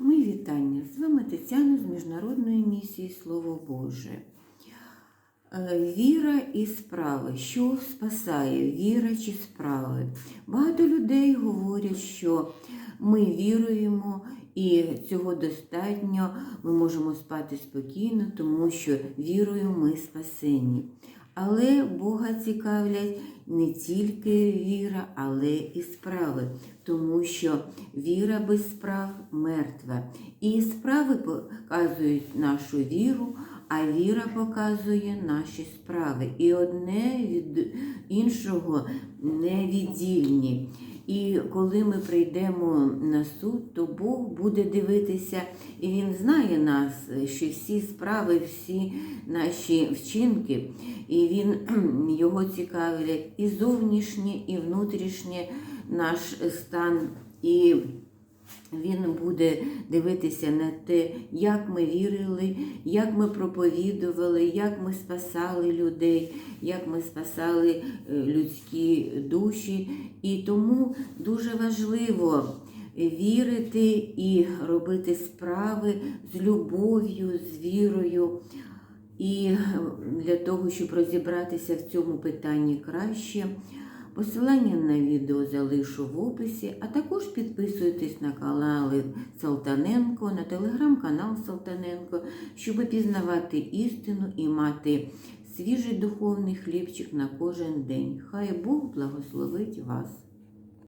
Мої вітання. З вами Тетяна з Міжнародної місії Слово Боже. Е, Віра і справи. Що спасає? Віра чи справи? Багато людей говорять, що ми віруємо і цього достатньо, ми можемо спати спокійно, тому що вірою ми спасені. Але Бога цікавлять не тільки віра, але і справи, тому що віра без справ мертва. І справи показують нашу віру, а віра показує наші справи. І одне від іншого невіддільні. І коли ми прийдемо на суд, то Бог буде дивитися, і Він знає нас, що всі справи, всі наші вчинки, і Він його цікавлять і зовнішнє, і внутрішнє наш стан. І він буде дивитися на те, як ми вірили, як ми проповідували, як ми спасали людей, як ми спасали е, людські душі. І тому дуже важливо вірити і робити справи з любов'ю, з вірою. І для того, щоб розібратися в цьому питанні краще, посилання на відео залишу в описі, а також підписуйтесь на канали Салтаненко, на телеграм-канал Салтаненко, щоб пізнавати істину і мати свіжий духовний хлібчик на кожен день. Хай Бог благословить вас.